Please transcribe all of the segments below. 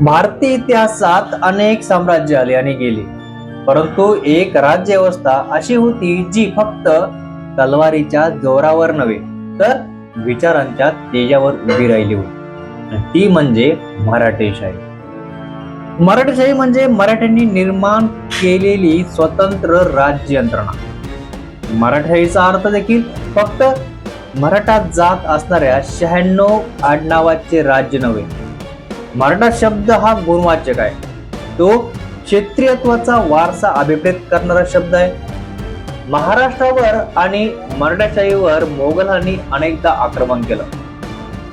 भारतीय इतिहासात अनेक साम्राज्य आले आणि गेली. परंतु एक राज्य व्यवस्था अशी होती जी फक्त तलवारीच्या जोरावर नव्हे तर विचारांच्या तेजावर उभी राहिली होती. ती म्हणजे मराठेशाही मराठेशाही म्हणजे मराठ्यांनी निर्माण केलेली स्वतंत्र राज्य यंत्रणा मराठेशाहीचा अर्थ देखील फक्त मराठा जात असणाऱ्या शहाण्णव आडनावाचे राज्य नव्हे मराठा शब्द हा गुणवाचक आहे. तो क्षेत्रीयत्वाचा वारसा अभिप्रेत करणारा शब्द आहे. महाराष्ट्रावर आणि मराठाशाहीवर मोगलांनी अनेकदा आक्रमण केलं.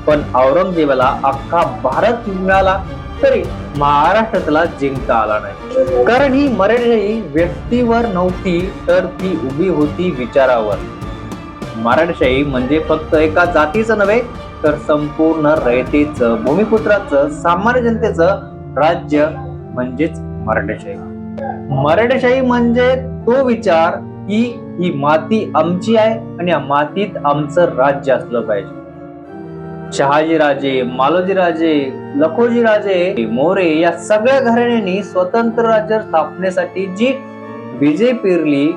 पण औरंगजेबाला अख्खा भारत मिळाला तरी महाराष्ट्रातला जिंकता आला नाही. कारण ही मराठीशाही व्यक्तीवर नव्हती तर ती उभी होती विचारावर. मराठशाही म्हणजे फक्त एका जातीचं नव्हे तर संपूर्ण रयतेचं भूमिपुत्राचं सामान्य जनतेचं राज्य म्हणजेच मराठेशाही. मराठेशाही म्हणजे तो विचार की ही माती आमची आहे आणि या मातीत आमचं राज्य असलं पाहिजे. शहाजी राजे मालोजी राजे लखोजी राजे मोरे या सगळ्या घराण्यांनी स्वतंत्र राज्य स्थापनेसाठी जी विजय पेरली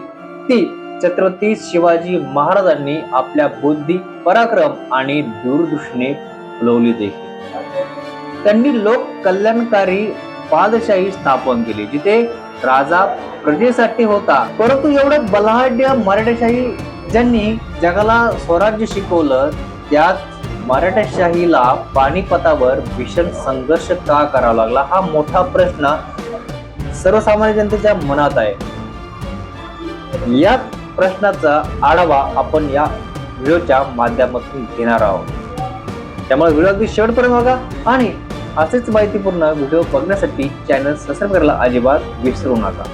ती छत्रपती शिवाजी महाराजांनी आपल्या बुद्धी पराक्रम आणि दूरदृष्टीने फुलवली देखील. त्यांनी लोक कल्याणकारी पादशाही स्थापन केली जिथे राजा प्रजेसाठी होता. परंतु एवढं बलाढ्य मराठेशाही ज्यांनी जगाला स्वराज्य शिकवलं त्यात मराठेशाहीला पानिपतावर भीषण संघर्ष का करावा लागला हा मोठा प्रश्न सर्वसामान्य जनतेच्या मनात आहे. यात प्रश्नाचा आढावा आपण या व्हिडिओच्या माध्यमातून घेणार आहोत. त्यामुळे व्हिडिओ अगदी शेवटपर्यंत बघा आणि असेच माहितीपूर्ण व्हिडिओ बघण्यासाठी चॅनल सबस्क्राईब करायला अजिबात विसरू नका.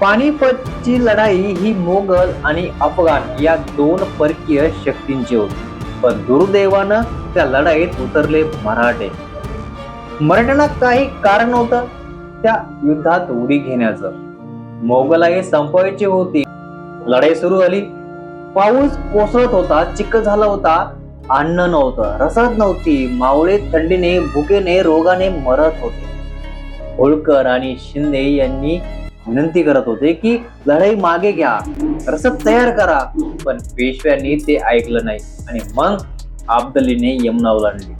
पानिपतची लढाई ही मोगल आणि अफगाण या दोन परकीय शक्तींची होती. पण दुर्दैवानं त्या लढाईत उतरले मराठे. मराठ्यांना काही कारण नव्हतं त्या युद्धात उडी घेण्याचं. मोगलाई संपवायची होती. लढाई सुरू झाली. पाऊस कोसळत होता चिक्क झाला होता अन्न नव्हतं रसद नव्हती मावळे थंडीने भुकेने रोगाने मरत होते. होळकर आणि शिंदे यांनी विनंती करत होते की लढाई मागे घ्या रसद तयार करा पण पेशव्यांनी ते ऐकलं नाही आणि मग अब्दलीने यमुना ओलांडली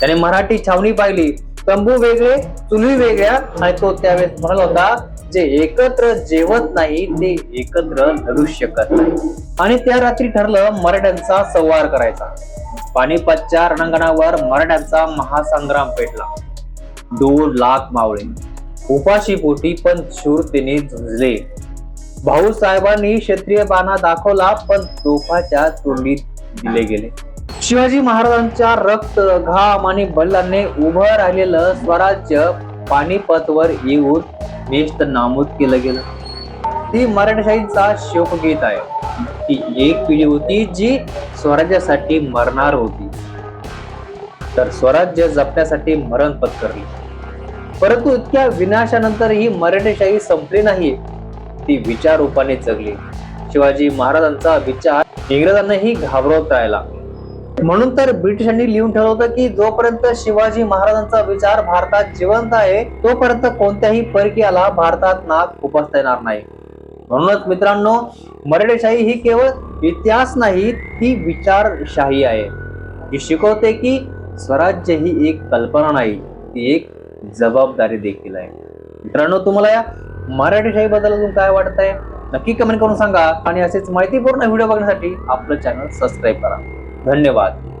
त्याने मराठी छावणी पाहिली. तंबू वेगळे चुली वेगळ्या आणि तो त्यावेळेस म्हणाला होता जे एकत्र जेवत नाही ते एकत्र लढू शकत नाही. आणि त्या रात्री ठरलं मराठ्यांचा संवार करायचा. पानिपतच्या रणांगणावर मराठ्यांचा महासंग्राम पेटला. दोन लाख मावळे. उपाशी पोटी पण शूरतेने झुंजले. भाऊ साहेबांनी क्षत्रिय बाणा दाखवला पण तोफाच्या तोंडीत दिले गेले. शिवाजी महाराजांच्या रक्त घाम आणि बल्लाने उभं राहिलेलं स्वराज्य पानिपतवर येऊन नेस्त नामूद केलं गेलं. ती मराठेशाहीचा शोकगीत आहे. ती एक पिढी होती जी स्वराज्यासाठी मरणार होती. तर स्वराज्य जपण्यासाठी मरण पत्करली. परंतु इतक्या विनाशानंतर ही मराठेशाही संपली नाही. ती विचार रूपाने जगली. शिवाजी महाराजांचा विचार इंग्रजांनाही घाबरवत राहिला. म्हणून तर ब्रिटिशांनी लिहून ठेवलं होतं की जोपर्यंत शिवाजी महाराजांचा विचार भारतात जिवंत आहे तोपर्यंत कोणत्याही परकीयाला भारतात नाक खुपसता येणार नाही. म्हणूनच मित्रांनो मराठेशाही ही केवळ इतिहास नाही ती विचारशाही आहे. ही शिकवते की स्वराज्य ही एक कल्पना नाही ती एक जबाबदारी देखील आहे. मित्रांनो तुम्हाला या मराठीशाही बद्दल अजून काय वाटत आहे नक्की कमेंट करून सांगा आणि असेच माहितीपूर्ण व्हिडिओ बघण्यासाठी आपलं चॅनल सबस्क्राईब करा. धन्यवाद.